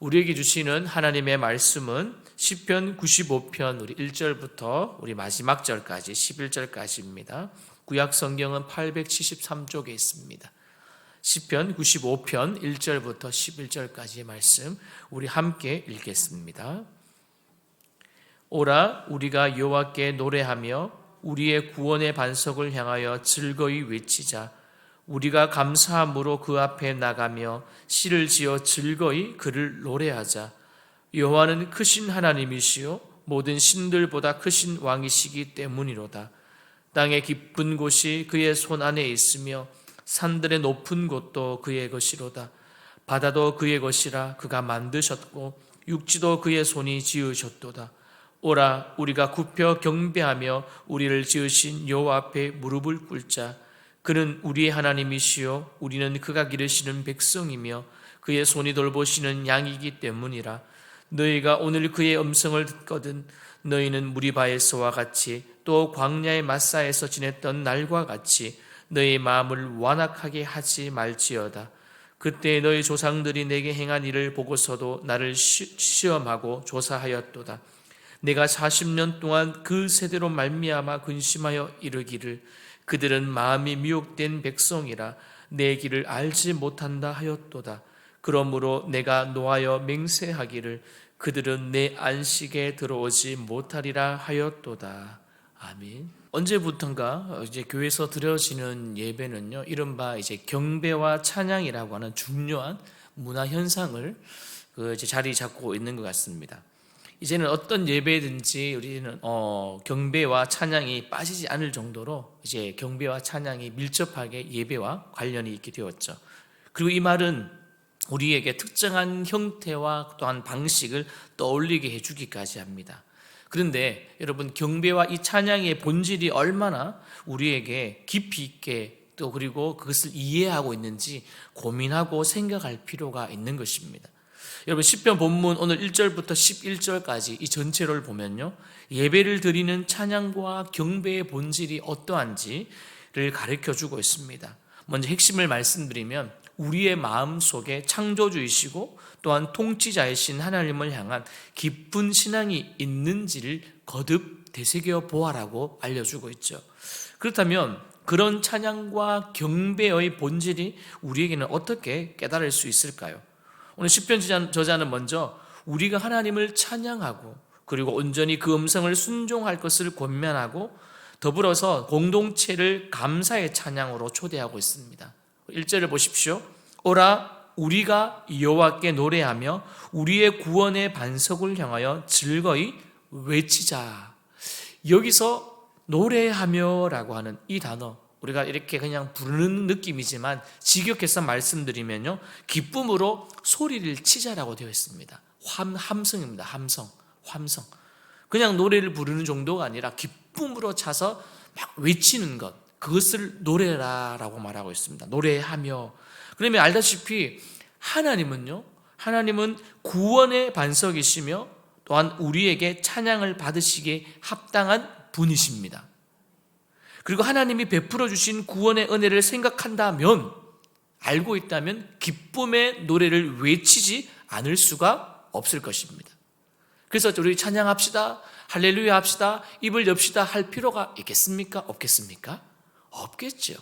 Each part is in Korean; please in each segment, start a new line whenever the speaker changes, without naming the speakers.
우리에게 주시는 하나님의 말씀은 시편 95편 우리 1절부터 우리 마지막 절까지 11절까지입니다. 구약 성경은 873쪽에 있습니다. 시편 95편 1절부터 11절까지의 말씀 우리 함께 읽겠습니다. 오라 우리가 여호와께 노래하며 우리의 구원의 반석을 향하여 즐거이 외치자 우리가 감사함으로 그 앞에 나가며 시를 지어 즐거이 그를 노래하자. 여호와는 크신 하나님이시요 모든 신들보다 크신 왕이시기 때문이로다. 땅의 깊은 곳이 그의 손 안에 있으며 산들의 높은 곳도 그의 것이로다. 바다도 그의 것이라 그가 만드셨고 육지도 그의 손이 지으셨도다. 오라 우리가 굽혀 경배하며 우리를 지으신 여호와 앞에 무릎을 꿇자 그는 우리의 하나님이시요 우리는 그가 기르시는 백성이며 그의 손이 돌보시는 양이기 때문이라. 너희가 오늘 그의 음성을 듣거든 너희는 무리바에서와 같이 또 광야의 마사에서 지냈던 날과 같이 너희 마음을 완악하게 하지 말지어다. 그때 너희 조상들이 내게 행한 일을 보고서도 나를 시, 시험하고 조사하였도다. 내가 40년 동안 그 세대로 말미암아 근심하여 이르기를 그들은 마음이 미혹된 백성이라 내 길을 알지 못한다 하였도다. 그러므로 내가 노하여 맹세하기를 그들은 내 안식에 들어오지 못하리라 하였도다. 아멘. 언제부턴가 이제 교회에서 드려지는 예배는요, 이른바 이제 경배와 찬양이라고 하는 중요한 문화 현상을 그 이제 자리 잡고 있는 것 같습니다. 이제는 어떤 예배든지 우리는 어, 경배와 찬양이 빠지지 않을 정도로 이제 경배와 찬양이 밀접하게 예배와 관련이 있게 되었죠. 그리고 이 말은 우리에게 특정한 형태와 또한 방식을 떠올리게 해주기까지 합니다. 그런데 여러분 경배와 이 찬양의 본질이 얼마나 우리에게 깊이 있게 또 그리고 그것을 이해하고 있는지 고민하고 생각할 필요가 있는 것입니다. 여러분 시편 본문 오늘 1절부터 11절까지 이 전체를 보면요. 예배를 드리는 찬양과 경배의 본질이 어떠한지를 가르쳐 주고 있습니다. 먼저 핵심을 말씀드리면 우리의 마음 속에 창조주이시고 또한 통치자이신 하나님을 향한 깊은 신앙이 있는지를 거듭 되새겨 보아라고 알려주고 있죠. 그렇다면 그런 찬양과 경배의 본질이 우리에게는 어떻게 깨달을 수 있을까요? 오늘 시편 저자는 먼저 우리가 하나님을 찬양하고 그리고 온전히 그 음성을 순종할 것을 권면하고 더불어서 공동체를 감사의 찬양으로 초대하고 있습니다. 1절을 보십시오. 오라 우리가 여호와께 노래하며 우리의 구원의 반석을 향하여 즐거이 외치자. 여기서 노래하며라고 하는 이 단어 우리가 이렇게 그냥 부르는 느낌이지만 직역해서 말씀드리면요. 기쁨으로 소리를 치자라고 되어 있습니다. 함, 함성입니다. 함성. 함성. 그냥 노래를 부르는 정도가 아니라 기쁨으로 차서 막 외치는 것. 그것을 노래라라고 말하고 있습니다. 노래하며. 그러면 알다시피 하나님은요. 하나님은 구원의 반석이시며 또한 우리에게 찬양을 받으시기에 합당한 분이십니다. 그리고 하나님이 베풀어 주신 구원의 은혜를 생각한다면 알고 있다면 기쁨의 노래를 외치지 않을 수가 없을 것입니다. 그래서 우리 찬양합시다. 할렐루야 합시다. 입을 엽시다 할 필요가 있겠습니까? 없겠습니까? 없겠죠.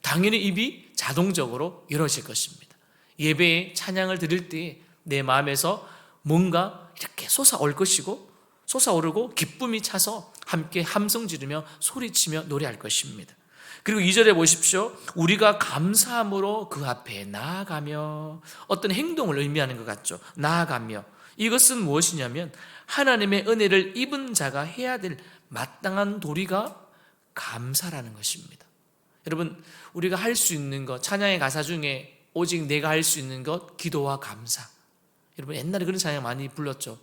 당연히 입이 자동적으로 열어질 것입니다. 예배에 찬양을 드릴 때 내 마음에서 뭔가 이렇게 솟아올 것이고 솟아오르고 기쁨이 차서 함께 함성 지르며 소리치며 노래할 것입니다. 그리고 2절에 보십시오. 우리가 감사함으로 그 앞에 나아가며 어떤 행동을 의미하는 것 같죠. 나아가며 이것은 무엇이냐면 하나님의 은혜를 입은 자가 해야 될 마땅한 도리가 감사라는 것입니다. 여러분, 우리가 할 수 있는 것, 찬양의 가사 중에 오직 내가 할 수 있는 것, 기도와 감사. 여러분, 옛날에 그런 찬양 많이 불렀죠.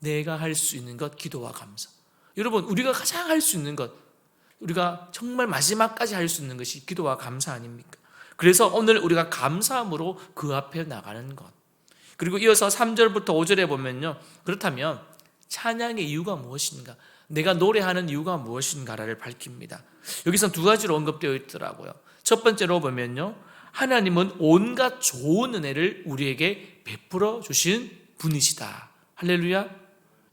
내가 할 수 있는 것, 기도와 감사. 여러분, 우리가 가장 할 수 있는 것, 우리가 정말 마지막까지 할 수 있는 것이 기도와 감사 아닙니까? 그래서 오늘 우리가 감사함으로 그 앞에 나가는 것. 그리고 이어서 3절부터 5절에 보면요. 그렇다면 찬양의 이유가 무엇인가? 내가 노래하는 이유가 무엇인가를 밝힙니다. 여기서 두 가지로 언급되어 있더라고요. 첫 번째로 보면요. 하나님은 온갖 좋은 은혜를 우리에게 베풀어 주신 분이시다. 할렐루야.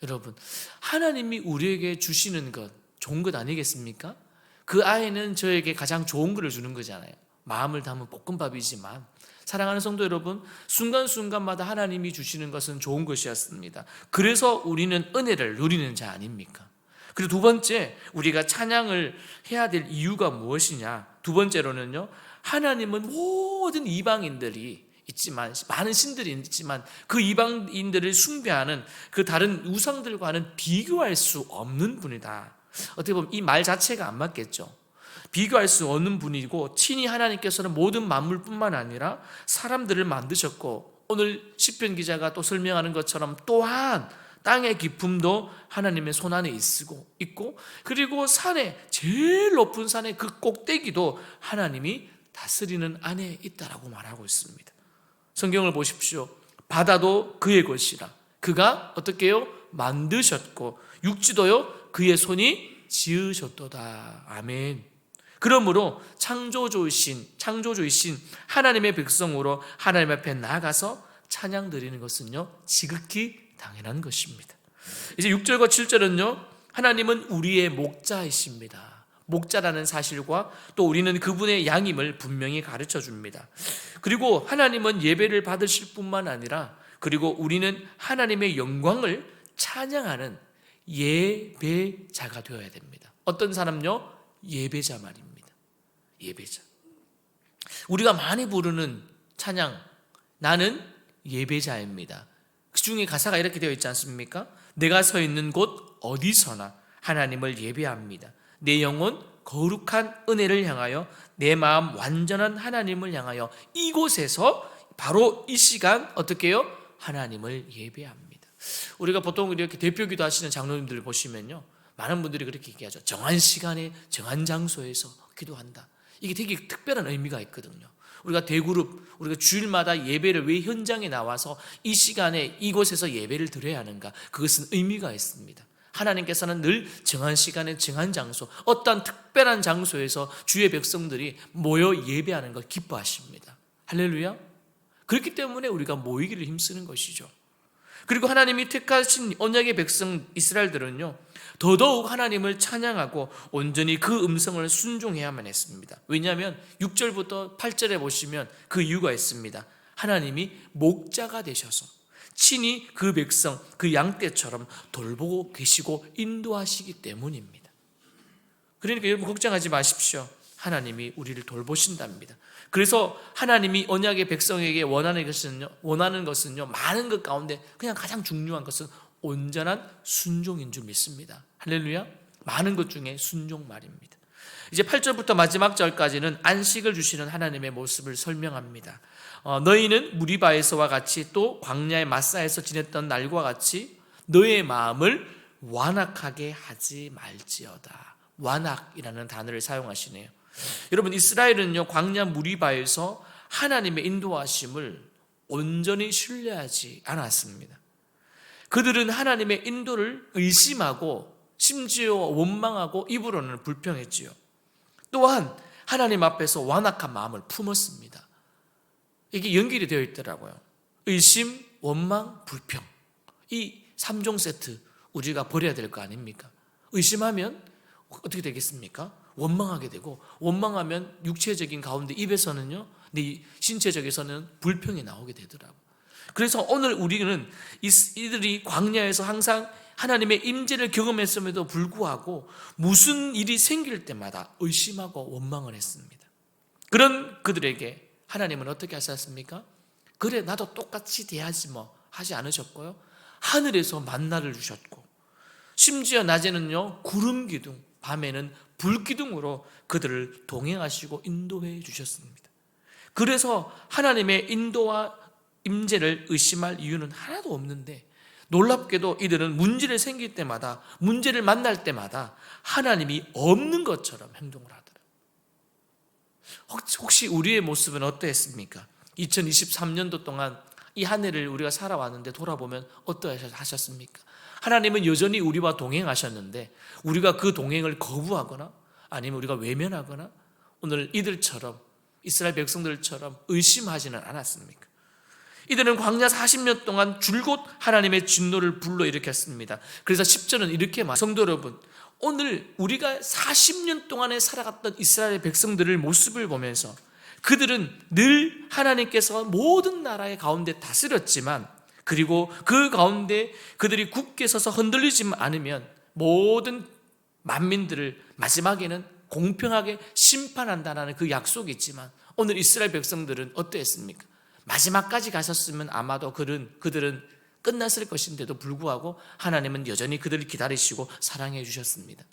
여러분, 하나님이 우리에게 주시는 것 좋은 것 아니겠습니까? 그 아이는 저에게 가장 좋은 것을 주는 거잖아요. 마음을 담은 볶음밥이지만 사랑하는 성도 여러분, 순간순간마다 하나님이 주시는 것은 좋은 것이었습니다. 그래서 우리는 은혜를 누리는 자 아닙니까? 그리고 두 번째, 우리가 찬양을 해야 될 이유가 무엇이냐? 두 번째로는요, 하나님은 모든 이방인들이 있지만, 많은 신들이 있지만, 그 이방인들을 숭배하는 그 다른 우상들과는 비교할 수 없는 분이다. 어떻게 보면 이 말 자체가 안 맞겠죠. 비교할 수 없는 분이고 친히 하나님께서는 모든 만물뿐만 아니라 사람들을 만드셨고 오늘 시편 기자가 또 설명하는 것처럼 또한 땅의 기품도 하나님의 손 안에 있고 있고 그리고 산에 제일 높은 산의 그 꼭대기도 하나님이 다스리는 안에 있다라고 말하고 있습니다. 성경을 보십시오. 바다도 그의 것이라. 그가 어떻게 요? 만드셨고 육지도요 그의 손이 지으셨도다. 아멘. 그러므로 창조주이신 창조주이신 하나님의 백성으로 하나님 앞에 나가서 찬양 드리는 것은요 지극히 당연한 것입니다. 이제 6절과 7절은요 하나님은 우리의 목자이십니다. 목자라는 사실과 또 우리는 그분의 양임을 분명히 가르쳐 줍니다. 그리고 하나님은 예배를 받으실 뿐만 아니라 그리고 우리는 하나님의 영광을 찬양하는 예배자가 되어야 됩니다. 어떤 사람요? 예배자 말입니다. 예배자. 우리가 많이 부르는 찬양, 나는 예배자입니다. 그 중에 가사가 이렇게 되어 있지 않습니까? 내가 서 있는 곳 어디서나 하나님을 예배합니다. 내 영혼 거룩한 은혜를 향하여 내 마음 완전한 하나님을 향하여 이곳에서 바로 이 시간 어떻게 해요? 하나님을 예배합니다. 우리가 보통 이렇게 대표 기도 하시는 장로님들 보시면요. 많은 분들이 그렇게 얘기하죠. 정한 시간에 정한 장소에서 기도한다. 이게 되게 특별한 의미가 있거든요. 우리가 대그룹, 우리가 주일마다 예배를 왜 현장에 나와서 이 시간에 이곳에서 예배를 드려야 하는가? 그것은 의미가 있습니다. 하나님께서는 늘 정한 시간에 정한 장소, 어떤 특별한 장소에서 주의 백성들이 모여 예배하는 걸 기뻐하십니다. 할렐루야. 그렇기 때문에 우리가 모이기를 힘쓰는 것이죠. 그리고 하나님이 택하신 언약의 백성 이스라엘들은요, 더더욱 하나님을 찬양하고 온전히 그 음성을 순종해야만 했습니다. 왜냐하면 6절부터 8절에 보시면 그 이유가 있습니다. 하나님이 목자가 되셔서 친히 그 백성, 그 양떼처럼 돌보고 계시고 인도하시기 때문입니다. 그러니까 여러분 걱정하지 마십시오. 하나님이 우리를 돌보신답니다. 그래서 하나님이 언약의 백성에게 원하는 것은요, 원하는 것은요, 많은 것 가운데 그냥 가장 중요한 것은 온전한 순종인 줄 믿습니다. 할렐루야. 많은 것 중에 순종 말입니다. 이제 8절부터 마지막 절까지는 안식을 주시는 하나님의 모습을 설명합니다. 어, 너희는 무리바에서와 같이 또 광야의 마사에서 지냈던 날과 같이 너의 마음을 완악하게 하지 말지어다. 완악이라는 단어를 사용하시네요. 여러분 이스라엘은요 광야 무리바에서 하나님의 인도하심을 온전히 신뢰하지 않았습니다. 그들은 하나님의 인도를 의심하고 심지어 원망하고 입으로는 불평했지요. 또한 하나님 앞에서 완악한 마음을 품었습니다. 이게 연결이 되어 있더라고요. 의심, 원망, 불평. 이 3종 세트 우리가 버려야 될 거 아닙니까? 의심하면 어떻게 되겠습니까? 원망하게 되고 원망하면 육체적인 가운데 입에서는요, 내 신체적에서는 불평이 나오게 되더라고. 그래서 오늘 우리는 이들이 광야에서 항상 하나님의 임재를 경험했음에도 불구하고 무슨 일이 생길 때마다 의심하고 원망을 했습니다. 그런 그들에게 하나님은 어떻게 하셨습니까? 그래 나도 똑같이 대하지 뭐 하지 않으셨고요. 하늘에서 만나를 주셨고 심지어 낮에는요 구름 기둥, 밤에는 불 기둥으로 그들을 동행하시고 인도해 주셨습니다. 그래서 하나님의 인도와 임재를 의심할 이유는 하나도 없는데 놀랍게도 이들은 문제를 생길 때마다 문제를 만날 때마다 하나님이 없는 것처럼 행동을 하더라. 혹시 우리의 모습은 어떠했습니까? 2023년도 동안 이 한 해를 우리가 살아왔는데 돌아보면 어떠하셨습니까? 하나님은 여전히 우리와 동행하셨는데 우리가 그 동행을 거부하거나 아니면 우리가 외면하거나 오늘 이들처럼 이스라엘 백성들처럼 의심하지는 않았습니까? 이들은 광야 40년 동안 줄곧 하나님의 진노를 불러일으켰습니다. 그래서 10절은 이렇게 말 성도 여러분 오늘 우리가 40년 동안에 살아갔던 이스라엘 백성들을 모습을 보면서 그들은 늘 하나님께서 모든 나라의 가운데 다스렸지만 그리고 그 가운데 그들이 굳게 서서 흔들리지 않으면 모든 만민들을 마지막에는 공평하게 심판한다는 그 약속이 있지만 오늘 이스라엘 백성들은 어떠했습니까? 마지막까지 가셨으면 아마도 그들은, 그들은 끝났을 것인데도 불구하고 하나님은 여전히 그들을 기다리시고 사랑해 주셨습니다.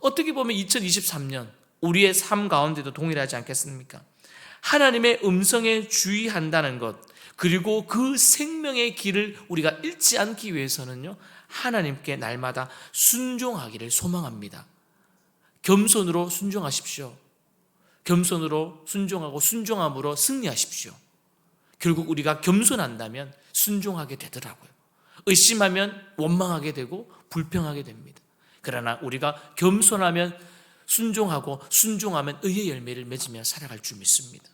어떻게 보면 2023년 우리의 삶 가운데도 동일하지 않겠습니까? 하나님의 음성에 주의한다는 것, 그리고 그 생명의 길을 우리가 잃지 않기 위해서는요, 하나님께 날마다 순종하기를 소망합니다. 겸손으로 순종하십시오. 겸손으로 순종하고 순종함으로 승리하십시오. 결국 우리가 겸손한다면 순종하게 되더라고요. 의심하면 원망하게 되고 불평하게 됩니다. 그러나 우리가 겸손하면 순종하고 순종하면 의의 열매를 맺으며 살아갈 줄 믿습니다.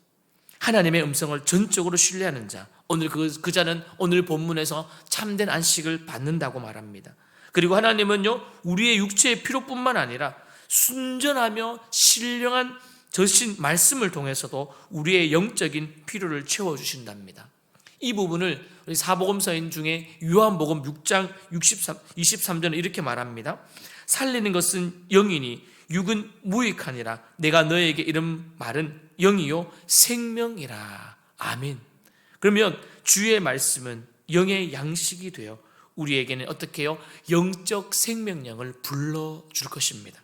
하나님의 음성을 전적으로 신뢰하는 자, 오늘 그, 그 자는 오늘 본문에서 참된 안식을 받는다고 말합니다. 그리고 하나님은요, 우리의 육체의 필요뿐만 아니라 순전하며 신령한 저신 말씀을 통해서도 우리의 영적인 필요를 채워 주신답니다. 이 부분을 우리 사복음서인 중에 요한복음 6장 63, 23절은 이렇게 말합니다. 살리는 것은 영이니 육은 무익하니라. 내가 너에게 이런 말은 영이요 생명이라. 아멘. 그러면 주의 말씀은 영의 양식이 되어 우리에게는 어떻게 해요? 영적 생명력을 불러줄 것입니다.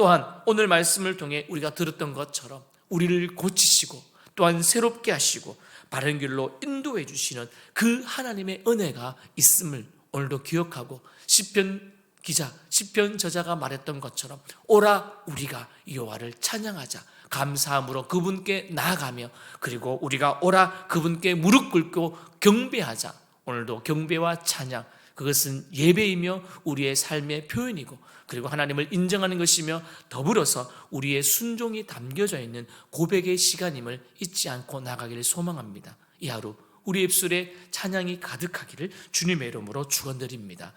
또한 오늘 말씀을 통해 우리가 들었던 것처럼 우리를 고치시고 또한 새롭게 하시고 바른 길로 인도해 주시는 그 하나님의 은혜가 있음을 오늘도 기억하고 시편 기자 시편 저자가 말했던 것처럼 오라 우리가 여호와를 찬양하자. 감사함으로 그분께 나아가며 그리고 우리가 오라 그분께 무릎 꿇고 경배하자. 오늘도 경배와 찬양 그것은 예배이며 우리의 삶의 표현이고 그리고 하나님을 인정하는 것이며 더불어서 우리의 순종이 담겨져 있는 고백의 시간임을 잊지 않고 나가기를 소망합니다. 이 하루 우리 입술에 찬양이 가득하기를 주님의 이름으로 축원드립니다.